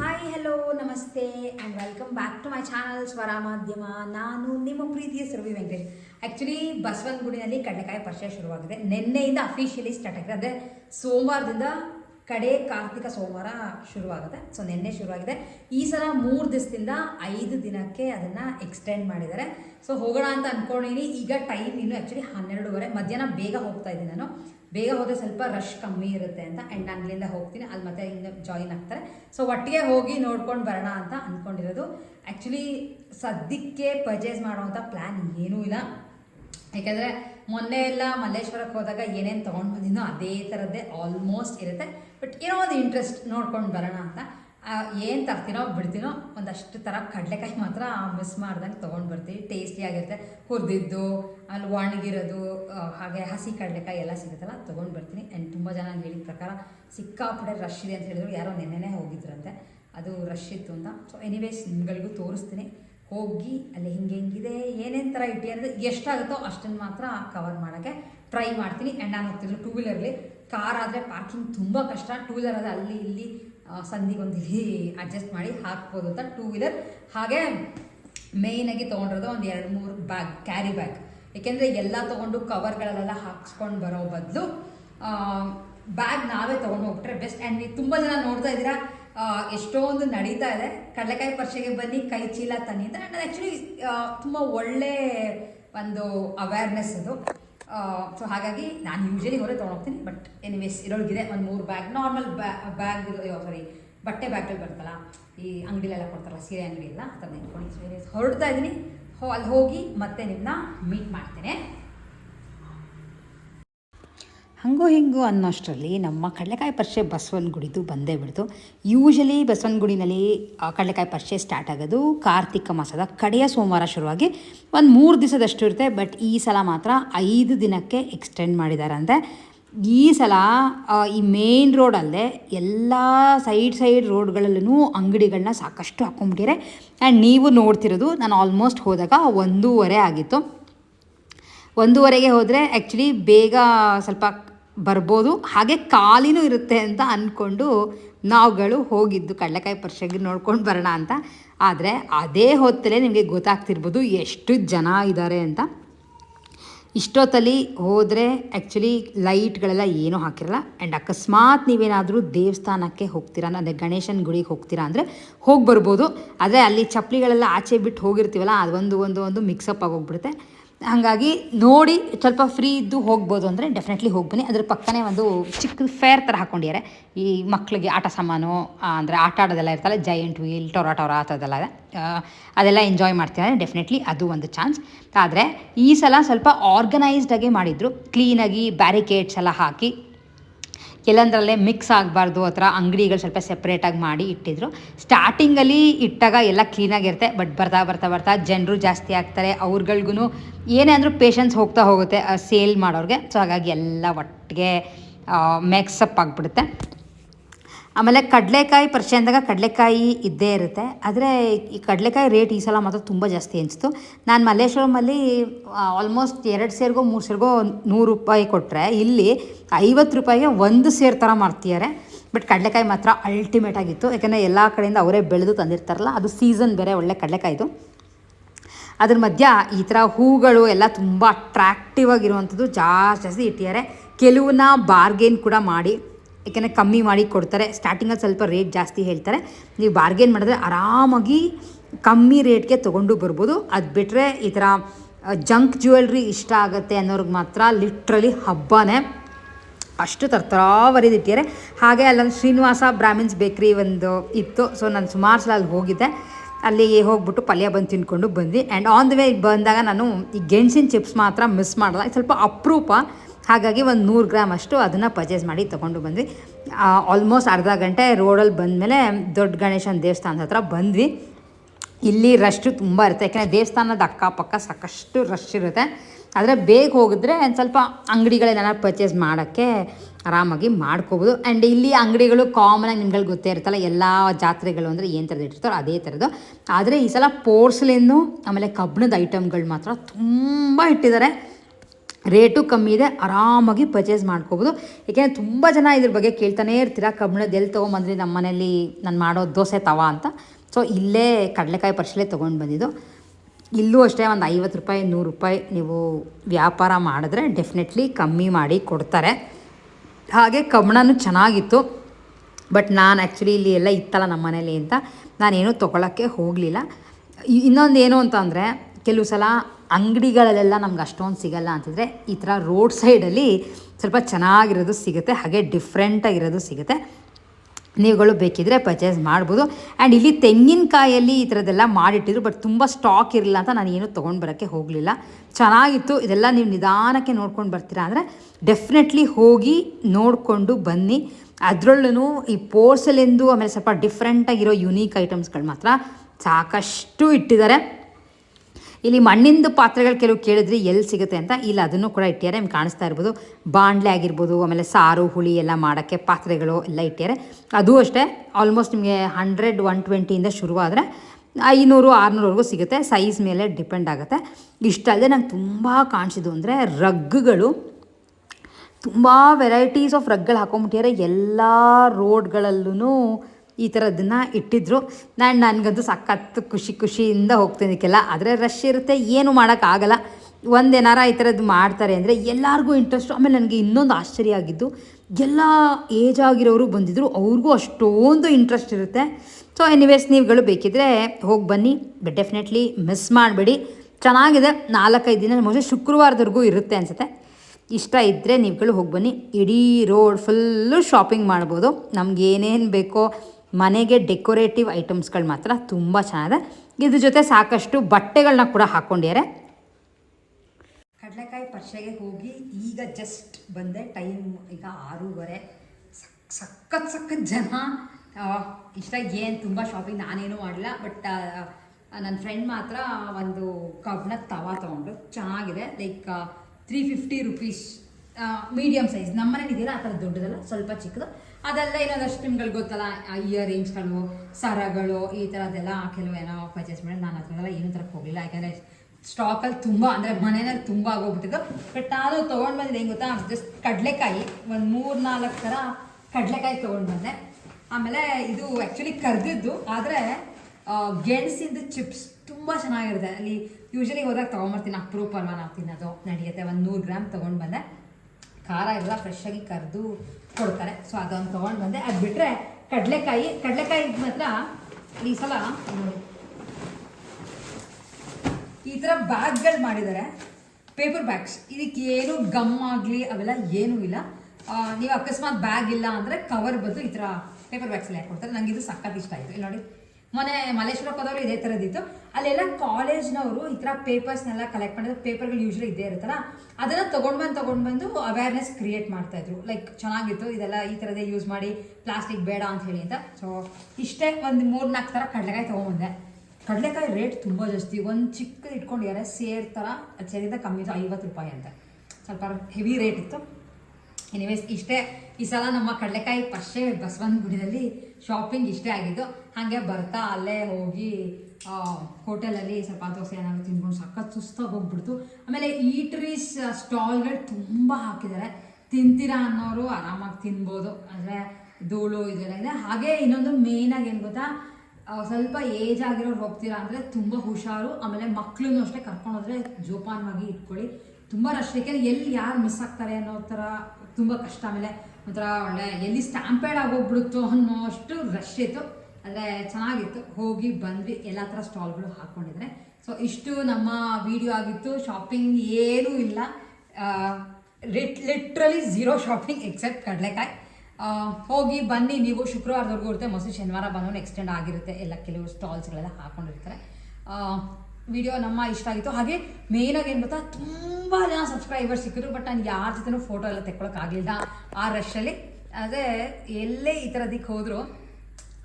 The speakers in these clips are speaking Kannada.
ಹಾಯ್ ಹಲೋ ನಮಸ್ತೆ and welcome back to my channel Swara Madhyama ನಾನು ನಿಮ್ಮ ಪ್ರೀತಿಯ ಸುರಭಿ ವೆಂಕಟೇಶ್. ಆ್ಯಕ್ಚುಲಿ ಬಸವನಗುಡಿನಲ್ಲಿ ಕಡಲೆಕಾಯಿ ಪರಿಚಯ ಶುರುವಾಗಿದೆ. ನಿನ್ನೆಯಿಂದ ಅಫಿಷಿಯಲಿ ಸ್ಟಾರ್ಟ್ ಆಗಿದೆ ಅಂದರೆ ಸೋಮವಾರದಿಂದ ಕಡೆ ಕಾರ್ತಿಕ ಸೋಮವಾರ ಶುರುವಾಗುತ್ತೆ. ಸೊ ನಿನ್ನೆ ಶುರುವಾಗಿದೆ. ಈ ಸಲ ಮೂರು ದಿವಸದಿಂದ ಐದು ದಿನಕ್ಕೆ ಅದನ್ನು ಎಕ್ಸ್ಟೆಂಡ್ ಮಾಡಿದ್ದಾರೆ. ಸೊ ಹೋಗೋಣ ಅಂತ ಅಂದ್ಕೊಂಡಿನಿ ಈಗ ಟೈಮ್ ಇನ್ನು ಆ್ಯಕ್ಚುಲಿ ಹನ್ನೆರಡೂವರೆ. ಮಧ್ಯಾಹ್ನ ಬೇಗ ಹೋಗ್ತಾ ಇದ್ದೀನಿ ನಾನು. ಬೇಗ ಹೋದರೆ ಸ್ವಲ್ಪ ರಶ್ ಕಮ್ಮಿ ಇರುತ್ತೆ ಅಂತ ಆ್ಯಂಡ್ ಅಲ್ಲಿಂದ ಹೋಗ್ತೀನಿ. ಅಲ್ಲಿ ಮತ್ತೆ ಹಿಂಗೆ ಜಾಯಿನ್ ಆಗ್ತಾರೆ. ಸೊ ಒಟ್ಟಿಗೆ ಹೋಗಿ ನೋಡ್ಕೊಂಡು ಬರೋಣ ಅಂತ ಅಂದ್ಕೊಂಡಿರೋದು ಆ್ಯಕ್ಚುಲಿ ಸದ್ಯಕ್ಕೆ ಪರ್ಚೇಸ್ ಮಾಡೋವಂಥ ಪ್ಲ್ಯಾನ್ ಏನೂ ಇಲ್ಲ. ಯಾಕೆಂದರೆ ಮೊನ್ನೆ ಎಲ್ಲ ಮಲ್ಲೇಶ್ವರಕ್ಕೆ ಹೋದಾಗ ಏನೇನು ತೊಗೊಂಡು ಬಂದಿದ್ದೋ ಅದೇ ಥರದ್ದೇ ಆಲ್ಮೋಸ್ಟ್ ಇರುತ್ತೆ. ಬಟ್ ಏನೋ ಒಂದು ಇಂಟ್ರೆಸ್ಟ್ ನೋಡ್ಕೊಂಡು ಬರೋಣ ಅಂತ. ಏನು ತರ್ತೀನೋ ಬಿಡ್ತೀನೋ ಒಂದಷ್ಟು ಥರ ಕಡಲೆಕಾಯಿ ಮಾತ್ರ ಮಿಸ್ ಮಾಡ್ದಂಗೆ ತೊಗೊಂಡು ಬರ್ತೀವಿ. ಟೇಸ್ಟಿಯಾಗಿರುತ್ತೆ ಹುರಿದಿದ್ದು, ಅಲ್ಲಿ ಒಣಗಿರೋದು ಹಾಗೆ ಹಸಿ ಕಡಲೆಕಾಯಿ ಎಲ್ಲ ಸಿಗುತ್ತಲ್ಲ ತೊಗೊಂಡು ಬರ್ತೀನಿ. ಆ್ಯಂಡ್ ತುಂಬ ಜನ ಹೇಳಿದ ಪ್ರಕಾರ ಸಿಕ್ಕಾಪಡೆ ರಶ್ ಇದೆ ಅಂತ ಹೇಳಿದ್ರು. ಯಾರೋ ನೆನ್ನೆನೇ ಹೋಗಿದ್ರಂತೆ. ಅದು ರಶ್ ಇತ್ತು ಅಂತ. ಸೊ ಎನಿವೇಸ್ ನಿಮ್ಗಳಿಗೂ ತೋರಿಸ್ತೀನಿ. ಹೋಗಿ ಅಲ್ಲಿ ಹಿಂಗೆ ಹೆಂಗಿದೆ ಏನೇನು ಥರ ಇಟ್ಟಿ ಅಂದರೆ ಎಷ್ಟಾಗುತ್ತೋ ಅಷ್ಟನ್ನು ಮಾತ್ರ ಕವರ್ ಮಾಡೋಕ್ಕೆ ಟ್ರೈ ಮಾಡ್ತೀನಿ. ಆ್ಯಂಡ್ ನಾನು ಹೋಗ್ತಿದ್ರು ಟೂ ವೀಲರ್ಲಿ ಕಾರ್ ಆದರೆ ಪಾರ್ಕಿಂಗ್ ತುಂಬ ಕಷ್ಟ. ಟೂ ವೀಲರ್ ಆದರೆ ಅಲ್ಲಿ, ಇಲ್ಲಿ ಸಂದಿಗೆ ಒಂದು ಅಡ್ಜಸ್ಟ್ ಮಾಡಿ ಹಾಕ್ಬೋದು ಅಂತ ಟೂ ವೀಲರ್ ಹಾಗೆ ಮೇಯ್ನಾಗಿ ತೊಗೊಂಡಿರೋದು ಒಂದು ಎರಡು ಮೂರು ಬ್ಯಾಗ್ ಕ್ಯಾರಿ ಬ್ಯಾಗ್ ಏಕೆಂದರೆ ಎಲ್ಲ ತೊಗೊಂಡು ಕವರ್ಗಳಲ್ಲೆಲ್ಲ ಹಾಕ್ಸ್ಕೊಂಡು ಬರೋ ಬದಲು ಬ್ಯಾಗ್ ನಾವೇ ತೊಗೊಂಡು ಹೋಗ್ಬಿಟ್ರೆ ಬೆಸ್ಟ್ ಆ್ಯಂಡ್ ನೀವು ತುಂಬ ಜನ ನೋಡ್ತಾ ಇದ್ದೀರಾ ಎಷ್ಟೊಂದು ನಡೀತಾ ಇದೆ. ಕಡಲೆಕಾಯಿ ಪರಿಷೆಗೆ ಬನ್ನಿ, ಕೈ ಚೀಲ ತನ್ನಿ ಅಂತ. ಆ್ಯಂಡ್ ಆ್ಯಕ್ಚುಲಿ ತುಂಬ ಒಳ್ಳೆ ಒಂದು ಅವೇರ್ನೆಸ್ ಅದು. ಸೊ ಹಾಗಾಗಿ ನಾನು ಯೂಶಲಿ ಹೊರಗೆ ತೊಗೊಂಡೋಗ್ತೀನಿ ಬಟ್ ಎನಿವೇಸ್ ಇರೋಳಿಗಿದೆ ಒಂದು ಮೂರು ಬ್ಯಾಗ್ ನಾರ್ಮಲ್ ಬ್ಯಾಗ್ ಸಾರಿ ಬಟ್ಟೆ ಬ್ಯಾಗ್ಗಳು ಬರ್ತಲ್ಲ, ಈ ಅಂಗಡಿಲೆಲ್ಲ ಕೊಡ್ತಾರಲ್ಲ, ಸೀರೆ ಅಂಗಡಿ ಎಲ್ಲ ನಿಂತ್ಕೊಂಡು ಹೊರಡ್ತಾ ಇದ್ದೀನಿ. ಹೋ, ಅಲ್ಲಿ ಹೋಗಿ ಮತ್ತೆ ನಿಮ್ಮನ್ನ ಮೀಟ್ ಮಾಡ್ತೇನೆ. ಹಂಗೋ ಹಿಂಗೋ ಅನ್ನೋಷ್ಟರಲ್ಲಿ ನಮ್ಮ ಕಡಲೆಕಾಯಿ ಪರಿಷೆ ಬಸವನ ಗುಡಿದು ಬಂದೇ ಬಿಡ್ತು. ಯೂಶಲಿ ಬಸವನಗುಡಿನಲ್ಲಿ ಗುಡಿನಲ್ಲಿ ಕಡಲೆಕಾಯಿ ಪರಿಷೆ ಸ್ಟಾರ್ಟ್ ಆಗೋದು ಕಾರ್ತಿಕ ಮಾಸದ ಕಡೆಯ ಸೋಮವಾರ ಶುರುವಾಗಿ ಒಂದು ಮೂರು ದಿವಸದಷ್ಟು ಇರುತ್ತೆ. ಬಟ್ ಈ ಸಲ ಮಾತ್ರ ಐದು ದಿನಕ್ಕೆ ಎಕ್ಸ್ಟೆಂಡ್ ಮಾಡಿದಾರಂತೆ. ಈ ಸಲ ಈ ಮೇನ್ ರೋಡಲ್ಲೇ ಎಲ್ಲ ಸೈಡ್ ಸೈಡ್ ರೋಡ್ಗಳಲ್ಲೂ ಅಂಗಡಿಗಳನ್ನ ಸಾಕಷ್ಟು ಹಾಕ್ಕೊಂಬಿಟ್ಟಿದ್ದಾರೆ ಆ್ಯಂಡ್ ನೀವು ನೋಡ್ತಿರೋದು ನಾನು ಆಲ್ಮೋಸ್ಟ್ ಹೋದಾಗ ಒಂದೂವರೆ ಆಗಿತ್ತು. ಒಂದೂವರೆಗೆ ಹೋದರೆ ಆ್ಯಕ್ಚುಲಿ ಬೇಗ ಸ್ವಲ್ಪ ಬರ್ಬೋದು, ಹಾಗೆ ಖಾಲಿನೂ ಇರುತ್ತೆ ಅಂತ ಅಂದ್ಕೊಂಡು ನಾವುಗಳು ಹೋಗಿದ್ದು ಕಡಲೆಕಾಯಿ ಪರ್ಷೆಗೆ ನೋಡ್ಕೊಂಡು ಬರೋಣ ಅಂತ. ಆದರೆ ಅದೇ ಹೊತ್ತಲೇ ನಿಮಗೆ ಗೊತ್ತಾಗ್ತಿರ್ಬೋದು ಎಷ್ಟು ಜನ ಇದ್ದಾರೆ ಅಂತ. ಇಷ್ಟೊತ್ತಲ್ಲಿ ಹೋದರೆ ಆ್ಯಕ್ಚುಲಿ ಲೈಟ್ಗಳೆಲ್ಲ ಏನೂ ಹಾಕಿರಲ್ಲ. ಆ್ಯಂಡ್ ಅಕಸ್ಮಾತ್ ನೀವೇನಾದರೂ ದೇವಸ್ಥಾನಕ್ಕೆ ಹೋಗ್ತೀರಾ ಅಂದರೆ ಗಣೇಶನ ಗುಡಿಗೆ ಹೋಗ್ತೀರಾ ಅಂದರೆ ಹೋಗಿ ಬರ್ಬೋದು ಆದರೆ ಅಲ್ಲಿ ಚಪ್ಪಲಿಗಳೆಲ್ಲ ಆಚೆ ಬಿಟ್ಟು ಹೋಗಿರ್ತೀವಲ್ಲ ಅದೊಂದು ಒಂದು ಒಂದು ಮಿಕ್ಸಪ್ ಆಗೋಗ್ಬಿಡುತ್ತೆ. ಹಾಗಾಗಿ ನೋಡಿ ಸ್ವಲ್ಪ ಫ್ರೀ ಇದ್ದು ಹೋಗ್ಬೋದು ಅಂದರೆ ಡೆಫಿನೆಟ್ಲಿ ಹೋಗ್ಬನ್ನಿ ಅದ್ರ ಪಕ್ಕನೇ ಒಂದು ಚಿಕ್ಕ ಫೇರ್ ಥರ ಹಾಕೊಂಡಿದ್ದಾರೆ. ಈ ಮಕ್ಕಳಿಗೆ ಆಟ ಸಾಮಾನು ಅಂದರೆ ಆಟ ಆಡೋದೆಲ್ಲ ಇರ್ತಲ್ಲ ಜೈಂಟ್ ವೀಲ್ ಟೊರ ಟೊರ ಆ ಥರದ್ದೆಲ್ಲ ಇದೆ. ಅದೆಲ್ಲ ಎಂಜಾಯ್ ಮಾಡ್ತಿದ್ದಾರೆ ಡೆಫಿನೆಟ್ಲಿ ಅದು ಒಂದು ಚಾನ್ಸ್ ಆದರೆ ಈ ಸಲ ಸ್ವಲ್ಪ ಆರ್ಗನೈಸ್ಡಾಗೆ ಮಾಡಿದರು. ಕ್ಲೀನಾಗಿ ಬ್ಯಾರಿಕೇಡ್ಸ್ ಎಲ್ಲ ಹಾಕಿ ಎಲ್ಲಂದ್ರಲ್ಲೇ ಮಿಕ್ಸ್ ಆಗಬಾರ್ದು, ಆ ಅಂಗಡಿಗಳು ಸ್ವಲ್ಪ ಸೆಪ್ರೇಟಾಗಿ ಮಾಡಿ ಇಟ್ಟಿದ್ರು. ಸ್ಟಾರ್ಟಿಂಗಲ್ಲಿ ಇಟ್ಟಾಗ ಎಲ್ಲ ಕ್ಲೀನಾಗಿರುತ್ತೆ ಬಟ್ ಬರ್ತಾ ಬರ್ತಾ ಬರ್ತಾ ಜನರು ಜಾಸ್ತಿ ಆಗ್ತಾರೆ. ಅವ್ರುಗಳ್ಗೂ ಏನೇ ಅಂದರೂ ಪೇಷನ್ಸ್ ಹೋಗ್ತಾ ಹೋಗುತ್ತೆ ಸೇಲ್ ಮಾಡೋರಿಗೆ. ಸೊ ಹಾಗಾಗಿ ಎಲ್ಲ ಒಟ್ಟಿಗೆ ಮೆಕ್ಸಪ್ ಆಗಿಬಿಡುತ್ತೆ. ಆಮೇಲೆ ಕಡಲೆಕಾಯಿ ಪರಿಚಯ ಅಂದಾಗ ಕಡಲೆಕಾಯಿ ಇದ್ದೇ ಇರುತ್ತೆ. ಆದರೆ ಈ ಕಡಲೆಕಾಯಿ ರೇಟ್ ಈ ಸಲ ಮಾತ್ರ ತುಂಬ ಜಾಸ್ತಿ ಅನಿಸ್ತು ನಾನು ಮಲ್ಲೇಶ್ವರಮಲ್ಲಿ ಆಲ್ಮೋಸ್ಟ್ ಎರಡು ಸೇರಿಗೋ, ಮೂರು ಸೇರಿಗೋ ನೂರು ರೂಪಾಯಿ ಕೊಟ್ಟರೆ ಇಲ್ಲಿ ಐವತ್ತು ರೂಪಾಯಿಗೆ ಒಂದು ಸೇರು ಥರ ಮಾಡ್ತಿದ್ದಾರೆ. ಬಟ್ ಕಡಲೆಕಾಯಿ ಮಾತ್ರ ಅಲ್ಟಿಮೇಟ್ ಆಗಿತ್ತು. ಯಾಕೆಂದರೆ ಎಲ್ಲ ಕಡೆಯಿಂದ ಅವರೇ ಬೆಳೆದು ತಂದಿರ್ತಾರಲ್ಲ, ಅದು ಸೀಸನ್ ಬೇರೆ, ಒಳ್ಳೆ ಕಡಲೆಕಾಯಿದು. ಅದ್ರ ಮಧ್ಯ ಈ ಥರ ಹೂಗಳು ಎಲ್ಲ ತುಂಬ ಅಟ್ರಾಕ್ಟಿವ್ ಆಗಿರುವಂಥದ್ದು ಜಾಸ್ತಿ ಜಾಸ್ತಿ ಇಟ್ಟಿದ್ದಾರೆ. ಕೆಲವನ್ನ ಬಾರ್ಗೇನ್ ಕೂಡ ಮಾಡಿ. ಯಾಕೆಂದರೆ ಕಮ್ಮಿ ಮಾಡಿ ಕೊಡ್ತಾರೆ. ಸ್ಟಾರ್ಟಿಂಗಲ್ಲಿ ಸ್ವಲ್ಪ ರೇಟ್ ಜಾಸ್ತಿ ಹೇಳ್ತಾರೆ. ನೀವು ಬಾರ್ಗೇನ್ ಮಾಡಿದ್ರೆ ಆರಾಮಾಗಿ ಕಮ್ಮಿ ರೇಟ್ಗೆ ತೊಗೊಂಡು ಬರ್ಬೋದು. ಅದು ಬಿಟ್ಟರೆ ಈ ಥರ ಜಂಕ್ ಜ್ಯುವೆಲ್ರಿ ಇಷ್ಟ ಆಗುತ್ತೆ ಅನ್ನೋರ್ಗೆ ಮಾತ್ರ ಲಿಟ್ರಲಿ ಹಬ್ಬನೇ ಅಷ್ಟು ತರ್ತರಾವರಿದು ಇಟ್ಟಿದ್ದಾರೆ ಹಾಗೆ ಅಲ್ಲೊಂದು ಶ್ರೀನಿವಾಸ ಬ್ರಾಹ್ಮಿನ್ಸ್ ಬೇಕ್ರಿ ಒಂದು ಇತ್ತು. ಸೊ ನಾನು ಸುಮಾರು ಸಲ ಅಲ್ಲಿ ಹೋಗಿದ್ದೆ. ಅಲ್ಲಿ ಹೋಗ್ಬಿಟ್ಟು ಪಲ್ಯ ಬಂದು ತಿನ್ಕೊಂಡು ಬಂದ್ವಿ. ಆ್ಯಂಡ್ ಆನ್ ದ ವೇ ಬಂದಾಗ ನಾನು ಈ ಗೆಣಸಿನ ಚಿಪ್ಸ್ ಮಾತ್ರ ಮಿಸ್ ಮಾಡಲ್ಲ ಸ್ವಲ್ಪ ಅಪರೂಪ ಹಾಗಾಗಿ ಒಂದು ನೂರು ಗ್ರಾಮ್ ಅಷ್ಟು ಅದನ್ನು ಪರ್ಚೇಸ್ ಮಾಡಿ ತೊಗೊಂಡು ಬಂದ್ವಿ. ಆಲ್ಮೋಸ್ಟ್ ಅರ್ಧ ಗಂಟೆ ರೋಡಲ್ಲಿ ಬಂದಮೇಲೆ ದೊಡ್ಡ ಗಣೇಶನ ದೇವಸ್ಥಾನದ ಹತ್ರ ಬಂದ್ವಿ. ಇಲ್ಲಿ ರಶ್ಶು ತುಂಬ ಇರುತ್ತೆ, ಯಾಕೆಂದರೆ ದೇವಸ್ಥಾನದ ಅಕ್ಕಪಕ್ಕ ಸಾಕಷ್ಟು ರಶ್ ಇರುತ್ತೆ. ಆದರೆ ಬೇಗ ಹೋಗಿದ್ರೆ ಒಂದು ಸ್ವಲ್ಪ ಅಂಗಡಿಗಳೇನ ಪರ್ಚೇಸ್ ಮಾಡೋಕ್ಕೆ ಆರಾಮಾಗಿ ಮಾಡ್ಕೋಬೋದು. ಆ್ಯಂಡ್ ಇಲ್ಲಿ ಅಂಗಡಿಗಳು ಕಾಮನಾಗಿ ನಿಮ್ಗಳಿಗೆ ಗೊತ್ತೇ ಇರುತ್ತಲ್ಲ, ಎಲ್ಲ ಜಾತ್ರೆಗಳು ಅಂದರೆ ಏನು ಥರದ್ದು ಇಟ್ಟಿರ್ತಾರೋ ಅದೇ ಥರದ್ದು ಆದರೆ ಈ ಸಲ ಪೋರ್ಸ್ಲಿನ್ನು ಆಮೇಲೆ ಕಬ್ಬಿಣದ ಐಟಮ್ಗಳು ಮಾತ್ರ ತುಂಬ ಇಟ್ಟಿದ್ದಾರೆ. ರೇಟು ಕಮ್ಮಿ ಇದೆ, ಆರಾಮಾಗಿ ಪರ್ಚೇಸ್ ಮಾಡ್ಕೋಬೋದು. ಏಕೆಂದರೆ ತುಂಬ ಜನ ಇದ್ರ ಬಗ್ಗೆ ಕೇಳ್ತಾನೇ ಇರ್ತೀರ, ಕಬ್ಬಿಣದ ಎಲ್ಲಿ ತೊಗೊಂಬಂದ್ರಿ ನಮ್ಮ ಮನೇಲಿ ನಾನು ಮಾಡೋ ದೋಸೆ ತವ ಅಂತ. ಸೊ ಇಲ್ಲೇ ಕಡಲೆಕಾಯಿ ಪರ್ಶಲೇ ತೊಗೊಂಡು ಬಂದಿದ್ದು. ಇಲ್ಲೂ ಅಷ್ಟೇ ಒಂದು ಐವತ್ತು ರೂಪಾಯಿ, ನೂರು ರೂಪಾಯಿ ನೀವು ವ್ಯಾಪಾರ ಮಾಡಿದ್ರೆ ಡೆಫಿನೆಟ್ಲಿ ಕಮ್ಮಿ ಮಾಡಿ ಕೊಡ್ತಾರೆ. ಹಾಗೆ ಕಬ್ಬಣನೂ ಚೆನ್ನಾಗಿತ್ತು. ಬಟ್ ನಾನು ಆ್ಯಕ್ಚುಲಿ ಇಲ್ಲಿ ಎಲ್ಲ ಇತ್ತಲ್ಲ ನಮ್ಮ ಮನೇಲಿ ಅಂತ ನಾನೇನು ತೊಗೊಳಕ್ಕೆ ಹೋಗಲಿಲ್ಲ. ಇನ್ನೊಂದು ಏನು ಅಂತಂದರೆ ಕೆಲವು ಸಲ ಅಂಗಡಿಗಳಲ್ಲೆಲ್ಲ ನಮ್ಗೆ ಅಷ್ಟೊಂದು ಸಿಗಲ್ಲ ಅಂತಿದ್ರೆ ಈ ಥರ ರೋಡ್ ಸೈಡಲ್ಲಿ ಸ್ವಲ್ಪ ಚೆನ್ನಾಗಿರೋದು ಸಿಗುತ್ತೆ, ಹಾಗೆ ಡಿಫ್ರೆಂಟಾಗಿರೋದು ಸಿಗುತ್ತೆ. ನೀವುಗಳು ಬೇಕಿದ್ರೆ ಪರ್ಚೇಸ್ ಮಾಡ್ಬೋದು. ಆ್ಯಂಡ್ ಇಲ್ಲಿ ತೆಂಗಿನಕಾಯಲ್ಲಿ ಈ ಥರದ್ದೆಲ್ಲ ಮಾಡಿಟ್ಟಿದ್ರು ಬಟ್ ತುಂಬ ಸ್ಟಾಕ್ ಇರಲಿಲ್ಲ ಅಂತ ನಾನು ಏನು ತೊಗೊಂಡು ಬರೋಕ್ಕೆ ಹೋಗಲಿಲ್ಲ. ಚೆನ್ನಾಗಿತ್ತು, ಇದೆಲ್ಲ ನೀವು ನಿಧಾನಕ್ಕೆ ನೋಡ್ಕೊಂಡು ಬರ್ತೀರಾ ಅಂದರೆ ಡೆಫಿನೆಟ್ಲಿ ಹೋಗಿ ನೋಡಿಕೊಂಡು ಬನ್ನಿ. ಅದರಲ್ಲೂ ಈ ಪೋರ್ಸಲೆಂದು ಆಮೇಲೆ ಸ್ವಲ್ಪ ಡಿಫ್ರೆಂಟಾಗಿರೋ ಯುನೀಕ್ ಐಟಮ್ಸ್ಗಳು ಮಾತ್ರ ಸಾಕಷ್ಟು ಇಟ್ಟಿದ್ದಾರೆ. ಇಲ್ಲಿ ಮಣ್ಣಿಂದು ಪಾತ್ರೆಗಳು ಕೆಲವು ಕೇಳಿದ್ರೆ ಎಲ್ಲಿ ಸಿಗುತ್ತೆ ಅಂತ ಇಲ್ಲಿ, ಅದನ್ನು ಕೂಡ ಇಟ್ಟಿದ್ದಾರೆ. ನಿಮ್ಗೆ ಕಾಣಿಸ್ತಾ ಇರ್ಬೋದು, ಬಾಣಲೆ ಆಗಿರ್ಬೋದು, ಆಮೇಲೆ ಸಾರು, ಹುಳಿ ಎಲ್ಲ ಮಾಡೋಕ್ಕೆ ಪಾತ್ರೆಗಳು ಎಲ್ಲ ಇಟ್ಟಿದ್ದಾರೆ. ಅದು ಅಷ್ಟೇ ಆಲ್ಮೋಸ್ಟ್ ನಿಮಗೆ ಹಂಡ್ರೆಡ್ ಒನ್ ಟ್ವೆಂಟಿಯಿಂದ ಶುರುವಾದರೆ ಐನೂರು, ಆರುನೂರವರೆಗೂ ಸಿಗುತ್ತೆ. ಸೈಜ್ ಮೇಲೆ ಡಿಪೆಂಡ್ ಆಗುತ್ತೆ. ಇಷ್ಟಲ್ಲದೆ ನಂಗೆ ತುಂಬ ಕಾಣಿಸಿದ್ದು ಅಂದರೆ ರಗ್ಗುಗಳು. ತುಂಬ ವೆರೈಟೀಸ್ ಆಫ್ ರಗ್ಗಳು ಹಾಕೊಂಬಿಟ್ಟಿದ್ದಾರೆ. ಎಲ್ಲ ರೋಡ್ಗಳಲ್ಲೂ ಈ ಥರದ್ದನ್ನು ಇಟ್ಟಿದ್ರು. ನಾನು ನನಗಂತೂ ಸಖತ್ತು ಖುಷಿ ಖುಷಿಯಿಂದ ಹೋಗ್ತಿದ್ದಕ್ಕೆಲ್ಲ ಆದರೆ ರಶ್ ಇರುತ್ತೆ, ಏನು ಮಾಡೋಕ್ಕಾಗಲ್ಲ ಒಂದೇನಾರ ಈ ಥರದ್ದು ಮಾಡ್ತಾರೆ ಅಂದರೆ ಎಲ್ಲರಿಗೂ ಇಂಟ್ರೆಸ್ಟು ಆಮೇಲೆ ನನಗೆ ಇನ್ನೊಂದು ಆಶ್ಚರ್ಯ ಆಗಿದ್ದು, ಎಲ್ಲ ಏಜ್ ಆಗಿರೋರು ಬಂದಿದ್ದರು ಅವ್ರಿಗೂ ಅಷ್ಟೊಂದು ಇಂಟ್ರೆಸ್ಟ್ ಇರುತ್ತೆ. ಸೊ ಎನಿವೇಸ್ ನೀವುಗಳು ಬೇಕಿದ್ರೆ ಹೋಗಿ ಬನ್ನಿ. ಬಟ್ ಡೆಫಿನೆಟ್ಲಿ ಮಿಸ್ ಮಾಡಬೇಡಿ. ಚೆನ್ನಾಗಿದೆ. ನಾಲ್ಕೈದು ದಿನ ಮೋಸ್ಟ್ಲಿ ಶುಕ್ರವಾರದವರೆಗೂ ಇರುತ್ತೆ ಅನಿಸುತ್ತೆ. ಇಷ್ಟ ಇದ್ದರೆ ನೀವುಗಳು ಹೋಗಿ ಬನ್ನಿ. ಇಡೀ ರೋಡ್ ಫುಲ್ಲು ಶಾಪಿಂಗ್ ಮಾಡ್ಬೋದು. ನಮ್ಗೆ ಏನೇನು ಬೇಕೋ ಮನೆಗೆ ಡೆಕೋರೇಟಿವ್ ಐಟಮ್ಸ್ಗಳು ಮಾತ್ರ ತುಂಬ ಚೆನ್ನಾಗಿದೆ. ಇದ್ರ ಜೊತೆ ಸಾಕಷ್ಟು ಬಟ್ಟೆಗಳನ್ನ ಕೂಡ ಹಾಕ್ಕೊಂಡಿದ್ದಾರೆ ಕಡಲೆಕಾಯಿ ಪರ್ಷೆಗೆ ಹೋಗಿ ಈಗ ಜಸ್ಟ್ ಬಂದೆ. ಟೈಮ್ ಈಗ ಆರೂವರೆ. ಸಖತ್ ಸಖತ್ ಜನ. ಇಷ್ಟ ಏನು ತುಂಬ ಶಾಪಿಂಗ್ ನಾನೇನು ಮಾಡಿಲ್ಲ ಬಟ್ ನನ್ನ ಫ್ರೆಂಡ್ ಮಾತ್ರ ಒಂದು ಕಬ್ಣ ತವ ತೊಗೊಂಡು. ಚೆನ್ನಾಗಿದೆ. Like three fifty rupees medium size ನಮ್ಮ ಮನೇಲಿ ಇದೆಯಲ್ಲ ಆ ಥರ ದೊಡ್ಡದಲ್ಲ, ಸ್ವಲ್ಪ ಚಿಕ್ಕದು. ಅದೆಲ್ಲ ಇನ್ನೊಂದಷ್ಟು ನಿಮ್ಗಳು ಗೊತ್ತಲ್ಲ ಇಯರಿಂಗ್ಸ್ಗಳು ಸರಗಳು, ಈ ಥರದ್ದೆಲ್ಲ ಕೆಲವು ಏನೋ ಪರ್ಚೇಸ್ ಮಾಡಿ ನಾನು ಅದನ್ನೆಲ್ಲ ಏನೂ ತರಕ್ಕೆ ಹೋಗಲಿಲ್ಲ. ಯಾಕಂದರೆ ಸ್ಟಾಕಲ್ಲಿ ತುಂಬ, ಅಂದರೆ ಮನೆಯಲ್ಲಿ ತುಂಬ ಆಗೋಗ್ಬಿಟ್ಟಿದ್ದು ಬಟ್ ನಾನು ತೊಗೊಂಡು ಬಂದಿದ್ದು ಹೆಂಗೆ ಗೊತ್ತಾ? ಜಸ್ಟ್ ಕಡಲೆಕಾಯಿ, ಒಂದು ಮೂರು ನಾಲ್ಕು ಥರ ಕಡಲೆಕಾಯಿ ತೊಗೊಂಡು ಬಂದೆ. ಆಮೇಲೆ ಇದು ಆ್ಯಕ್ಚುಲಿ ಕರೆದಿದ್ದು, ಆದರೆ ಗೆಣಸಿಂದು ಚಿಪ್ಸ್ ತುಂಬ ಚೆನ್ನಾಗಿರುತ್ತೆ. ಅಲ್ಲಿ ಯೂಶಲಿ ಹೋದಾಗ ತೊಗೊಂಬರ್ತೀನಿ, ಅಪ್ರೂಪ ಅಲ್ವಾ ನಾವು ತಿನ್ನೋದು? ನಡೆಯುತ್ತೆ, ಒಂದು ನೂರು ಗ್ರಾಮ್ ತೊಗೊಂಡು ಬಂದೆ. ಖಾರ ಎಲ್ಲ ಫ್ರೆಶ್ ಆಗಿ ಕರೆದು ಕೊಡ್ತಾರೆ. ಸೊ ಅದೊಂದು ತೊಗೊಂಡು ಬಂದೆ. ಅದು ಬಿಟ್ಟರೆ ಕಡಲೆಕಾಯಿ ಕಡಲೆಕಾಯಿ ಮಾತ್ರ ಈ ಸಲ ನೋಡಿ. ಈ ಥರ ಬ್ಯಾಗ್ಗಳು ಮಾಡಿದ್ದಾರೆ ಪೇಪರ್ ಬ್ಯಾಗ್ಸ್ ಇದಕ್ಕೆ ಏನು ಗಮ್ ಆಗಲಿ ಅವೆಲ್ಲ ಏನೂ ಇಲ್ಲ. ನೀವು ಅಕಸ್ಮಾತ್ ಬ್ಯಾಗ್ ಇಲ್ಲ ಅಂದರೆ ಕವರ್ ಬದಲು ಈ ಥರ ಪೇಪರ್ ಬ್ಯಾಗ್ಸಲ್ಲಿ ಹಾಕ್ಕೊಡ್ತಾರೆ ನನಗಿದು ನಂಗೆ ಇದು ಸಖತ್ ಇಷ್ಟ ಆಯಿತು. ಇಲ್ಲಿ ನೋಡಿ. ಮೊನ್ನೆ ಮಲ್ಲೇಶ್ವರಕ್ಕೆ ಹೋದವರು ಇದೇ ಥರದ್ದಿತ್ತು ಅಲ್ಲೆಲ್ಲ ಕಾಲೇಜ್ನವರು ಈ ಥರ ಪೇಪರ್ಸ್ನೆಲ್ಲ ಕಲೆಕ್ಟ್ ಮಾಡಿದ್ರು ಪೇಪರ್ಗಳು ಯೂಶ್ವಲಿ ಇದ್ದೇ ಇರುತ್ತಲ್ಲ, ಅದನ್ನು ತೊಗೊಂಡು ಬಂದು ತೊಗೊಂಡು ಬಂದು ಅವೇರ್ನೆಸ್ ಕ್ರಿಯೇಟ್ ಮಾಡ್ತಾ ಇದ್ರು. ಲೈಕ್ ಚೆನ್ನಾಗಿತ್ತು, ಇದೆಲ್ಲ ಈ ಥರದೇ ಯೂಸ್ ಮಾಡಿ ಪ್ಲಾಸ್ಟಿಕ್ ಬೇಡ ಅಂತ ಹೇಳಿ ಅಂತ. ಸೊ ಇಷ್ಟೇ ಒಂದು ಮೂರು ನಾಲ್ಕು ಥರ ಕಡಲೆಕಾಯಿ ತೊಗೊಂಬಂದೆ. ಕಡಲೆಕಾಯಿ ರೇಟ್ ತುಂಬ ಜಾಸ್ತಿ. ಒಂದು ಚಿಕ್ಕದು ಇಟ್ಕೊಂಡಿದ್ದಾರೆ ಸೇರ್ ಥರ ಸೇರಿದ ಕಮ್ಮಿ ಐವತ್ತು ರೂಪಾಯಿ ಅಂತ. ಸ್ವಲ್ಪ ಹೆವಿ ರೇಟ್ ಇತ್ತು. ಎನಿವೇಸ್ ಇಷ್ಟೇ. ಈ ಸಲ ನಮ್ಮ ಕಡಲೆಕಾಯಿ ಪಶ್ಚೆ ಬಸವನ ಗುಡಿಯಲ್ಲಿ ಶಾಪಿಂಗ್ ಇಷ್ಟೇ ಆಗಿದ್ದು, ಹಾಗೆ ಬರ್ತಾ ಅಲ್ಲೇ ಹೋಗಿ ಹೋಟೆಲಲ್ಲಿ ಸ್ವಲ್ಪ ದೋಸೆ ಏನಾದ್ರು ತಿನ್ಕೊಂಡು ಸಖತ್ ಸುಸ್ತಾಗಿ ಹೋಗ್ಬಿಡ್ತು. ಆಮೇಲೆ ಈಟ್ರೀಸ್ ಸ್ಟಾಲ್ಗಳು ತುಂಬ ಹಾಕಿದ್ದಾರೆ. ತಿಂತೀರಾ ಅನ್ನೋರು ಆರಾಮಾಗಿ ತಿನ್ಬೋದು. ಅಂದರೆ ಧೂಳು ಇದೆಲ್ಲ ಇದೆ. ಹಾಗೆ ಇನ್ನೊಂದು ಮೇಯ್ನಾಗಿ ಏನು ಗೊತ್ತಾ? ಸ್ವಲ್ಪ ಏಜ್ ಆಗಿರೋರು ಹೋಗ್ತೀರಾ ಅಂದರೆ ತುಂಬ ಹುಷಾರು. ಆಮೇಲೆ ಮಕ್ಳನ್ನು ಅಷ್ಟೇ ಕರ್ಕೊಂಡು ಹೋದರೆ ಜೋಪಾನವಾಗಿ ಇಟ್ಕೊಳ್ಳಿ. ತುಂಬ ರಶ್ ಯಾಕೆಂದ್ರೆ ಎಲ್ಲಿ ಯಾರು ಮಿಸ್ ಆಗ್ತಾರೆ ಅನ್ನೋ ಥರ ತುಂಬ ಕಷ್ಟ ಆಮೇಲೆ ಒಂಥರ ಒಳ್ಳೆ ಎಲ್ಲಿ ಸ್ಟ್ಯಾಂಪೇಡ್ ಆಗೋಗ್ಬಿಡುತ್ತೋ ಅನ್ನೋ ಅಷ್ಟು ರಶ್ ಇತ್ತು. ಆದರೆ ಚೆನ್ನಾಗಿತ್ತು. ಹೋಗಿ ಬಂದ್ವಿ. ಎಲ್ಲ ಥರ ಸ್ಟಾಲ್ಗಳು ಹಾಕ್ಕೊಂಡಿದ್ರೆ ಸೊ ಇಷ್ಟು ನಮ್ಮ ವಿಡಿಯೋ ಆಗಿತ್ತು. ಶಾಪಿಂಗ್ ಏನೂ ಇಲ್ಲ. Lit literally zero shopping except ಕಡಲೆಕಾಯಿ. ಹೋಗಿ ಬನ್ನಿ. ನೀವು ಶುಕ್ರವಾರದವರೆಗೂ ಇರುತ್ತೆ. ಮೊಸರು ಶನಿವಾರ ಬಂದವನು ಎಕ್ಸ್ಟೆಂಡ್ ಆಗಿರುತ್ತೆ. ಎಲ್ಲ ಕೆಲವು ಸ್ಟಾಲ್ಸ್ಗಳೆಲ್ಲ ಹಾಕೊಂಡಿರ್ತಾರೆ. ವಿಡಿಯೋ ನಮ್ಮ ಇಷ್ಟ ಆಗಿತ್ತು. ಹಾಗೆ ಮೇಯ್ನಾಗಿ ಏನು ಗೊತ್ತಾ, ತುಂಬ ಜನ ಸಬ್ಸ್ಕ್ರೈಬರ್ ಸಿಕ್ಕಿದ್ರು ಬಟ್ ನಾನು ಯಾರ ಜೊತೆನೂ ಫೋಟೋ ಎಲ್ಲ ತೆಕ್ಕೊಳಕ್ಕಾಗಲಿಲ್ಲ ಆ ರಶಲ್ಲಿ ಅದೇ ಎಲ್ಲೇ ಈ ಥರದಕ್ಕೆ ಹೋದ್ರು,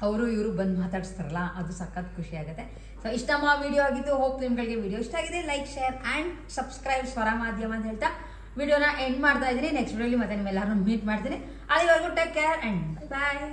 ಅವರು ಇವರು ಬಂದು ಮಾತಾಡಿಸ್ತಾರಲ್ಲ, ಅದು ಸಖತ್ ಖುಷಿ ಆಗುತ್ತೆ. ಸೊ ಇಷ್ಟ ನಮ್ಮ ವಿಡಿಯೋ ಆಗಿದ್ದು ಹೋಪ್ ನಿಮ್ಗಳಿಗೆ ವಿಡಿಯೋ ಇಷ್ಟ ಆಗಿದೆ ಲೈಕ್ ಶೇರ್ ಆ್ಯಂಡ್ ಸಬ್ಸ್ಕ್ರೈಬ್ ಸ್ವರ ಮಾಧ್ಯಮ ಅಂತ ಹೇಳ್ತಾ ವಿಡಿಯೋನ ಎಂಡ್ ಮಾಡ್ತಾ ಇದ್ದೀನಿ. ನೆಕ್ಸ್ಟ್ ವಿಡಿಯೋಲಿ ಮತ್ತೆ ನಿಮ್ಮೆಲ್ಲರೂ ಮೀಟ್ ಮಾಡ್ತೀನಿ. ಅಲ್ಲಿವರೆಗೂ ಟೇಕ್ ಕೇರ್ ಆ್ಯಂಡ್ ಬಾಯ್